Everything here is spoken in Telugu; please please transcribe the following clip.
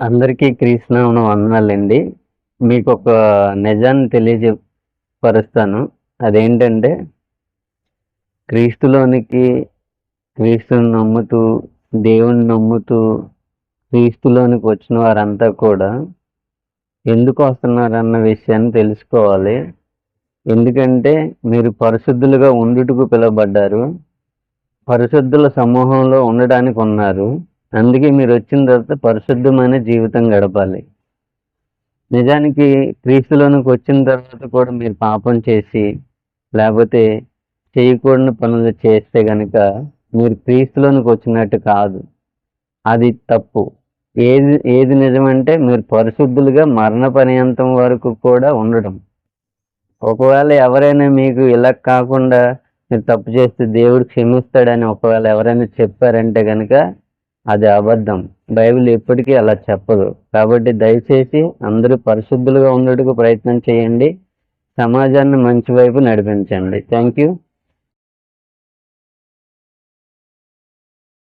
అందరికీ క్రీస్తునామన వందనాలండి. మీకు ఒక నిజాన్ని తెలియజేపరుస్తాను అదేంటంటే క్రీస్తులోనికి క్రీస్తుని నమ్ముతూ దేవుని నమ్ముతూ క్రీస్తులోనికి వచ్చిన వారంతా కూడా ఎందుకు వస్తున్నారన్న విషయాన్ని తెలుసుకోవాలి. ఎందుకంటే మీరు పరిశుద్ధులుగా ఉండుటకు పిలువబడ్డారు. పరిశుద్ధుల సమూహంలో ఉండడానికి ఉన్నారు అందుకే మీరు వచ్చిన తర్వాత పరిశుద్ధమైన జీవితం గడపాలి. నిజానికి క్రీస్తులోనికి వచ్చిన తర్వాత కూడా మీరు పాపం చేసి లేకపోతే చేయకూడని పనులు చేస్తే కనుక మీరు క్రీస్తులోనికి వచ్చినట్టు కాదు. అది తప్పు. ఏది ఏది నిజమంటే మీరు పరిశుద్ధులుగా మరణ పర్యంతం వరకు కూడా ఉండడం ఒకవేళ ఎవరైనా మీకు ఇలా కాకుండా మీరు తప్పు చేస్తే దేవుడు క్షమిస్తాడని ఒకవేళ ఎవరైనా చెప్పారంటే కనుక అది అబద్ధం. బైబిల్ ఎప్పటికీ అలా చెప్పదు. కాబట్టి దయచేసి అందరూ పరిశుద్ధులుగా ఉండేటకు ప్రయత్నం చేయండి. సమాజాన్ని మంచి వైపు నడిపించండి. Thank you